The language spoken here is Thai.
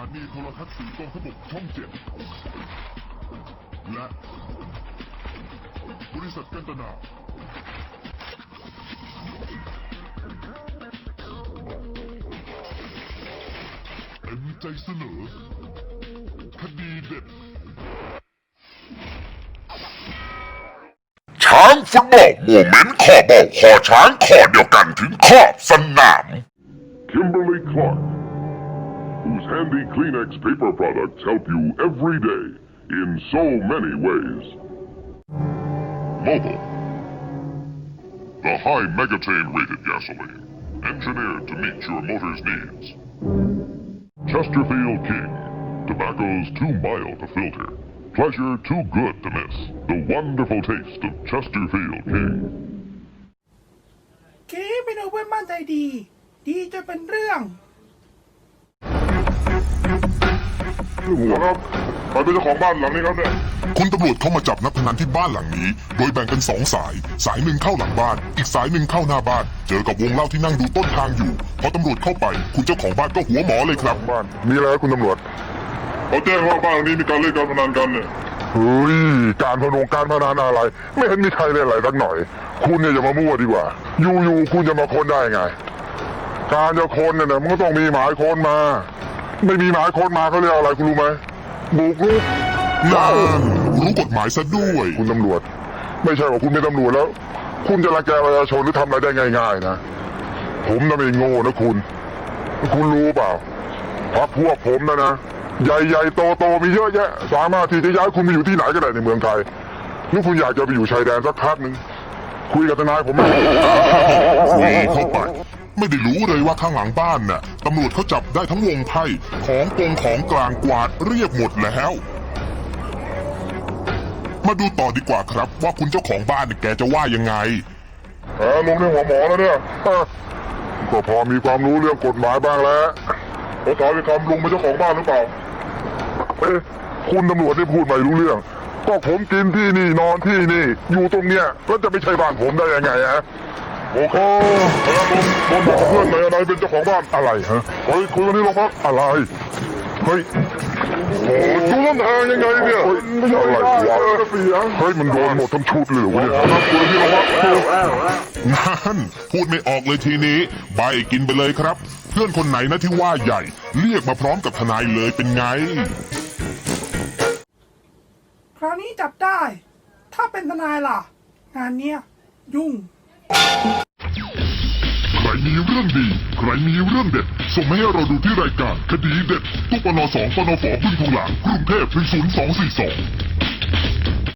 านีโทรทัศน์สีกองทบกช่องเจ็ดและ บริษัทกันตนาเต็มใจเสนอ คดีเด็ด ช้างฟุตบอลโมเมนต์ขอบอกขอช้างขอเดียวกันถึงขอบสนาม Kimberly Clark whose handy Kleenex paper products help you every day in so many ways. Mobile the high megatrain rated gasoline engineered to meet your motor's needs. Chesterfield King tobacco's too mild to filter pleasure too good to miss the wonderful taste of Chesterfield King. เก๋เป็นเอาเพื่อนบ้านใจดี ดีจนเป็นเรื่อง หัวครับใครเป็นเจ้าของบ้านหลังนี้ครับเนี่ย คุณตำรวจเข้ามาจับนักพนันที่บ้านหลังนี้ โดยแบ่งเป็นสองสาย สายหนึ่งเข้าหลังบ้าน อีกสายหนึ่งเข้าหน้าบ้าน เจอกับวงเล่าที่นั่งดูต้นทางอยู่ พอตำรวจเข้าไป คุณเจ้าของบ้านก็หัวหมอเลยครับ บ้าน มีอะไรครับคุณตำรวจเขาแจ้งว่าบ้านหลังนี้มีการเล่นการพนันกันเนี่ย เฮ้ย การพนงการพนันอะไร ไม่เห็นมีใครเล่นอะไรสักหน่อย คุณเนี่ยอย่ามามั่วดีกว่า อยู่ๆคุณจะมาค้นได้ไง การจะค้นเนี่ยนะมันก็ต้องมีหมายค้นมา ไม่มีหมายค้นมาเขาเรียกอะไรคุณรู้ไหมบุกรุกนั่นรู้กฎหมายซะด้วย คุณตำรวจ ไม่ใช่ว่าคุณเป็นตำรวจแล้ว คุณจะรังแกประชาชนหรือทำอะไรได้ง่าย ๆ นะ ผมน่ะไม่โง่นะคุณ คุณรู้เปล่าพักพวกผมนะนะใหญ่ๆโตๆมีเยอะแยะ สามารถที่จะย้ายคุณไปอยู่ที่ไหนก็ได้ในเมืองไทยหรือคุณอยากจะไปอยู่ชายแดนสักพักหนึ่งคุยกับทนายผมไหมคุยเข้าไป ไม่ได้รู้เลยว่าข้างหลังบ้านน่ะตำรวจเขาจับได้ทั้งวงไพ่ของกงของกลางกวาดเรียบหมดแล้ว มาดูต่อดีกว่าครับ ว่าคุณเจ้าของบ้านเนี่ยแกจะว่ายังไงเออลงในหัวหมอแล้วเนี่ยเออก็พอมีความรู้เรื่องกฎหมายบ้างแล้วขอถามอีกคำลุงเป็นเจ้าของบ้านหรือเปล่า เอ๊ะคุณตำรวจได้พูดไม่รู้เรื่อง ก็ผมกินที่นี่นอนที่นี่ อยู่ตรงเนี้ยก็จะไม่ใช่บ้านผมได้ยังไงฮะ โอ้โหแล้วลุงลุงบอกกับเพื่อนไหนอะไรเป็นเจ้าของบ้านอะไรฮะเฮ้ยคุยกันที่โรงพักอะไรเฮ้ยโอ้โหดูต้นทางยังไงเนี่ยไม่ใช่อะไรวะเฮ้ยมันโดนหมดทั้งชุดเลยเหรอวะเนี่ยคุยที่โรงพักนั่นพูดไม่ออกเลยทีนี้ ใบกินไปเลยครับ เพื่อนคนไหนนะที่ว่าใหญ่ เรียกมาพร้อมกับทนายเลยเป็นไง คราวนี้จับได้ ถ้าเป็นทนายล่ะ งานเนี้ยยุ่ง มีเรื่องเด็ด ส่งมาให้เราดูที่รายการ คดีเด็ดตุ๊ปนสองปนฝบึ้งทุงหลางกรุงเทพ10242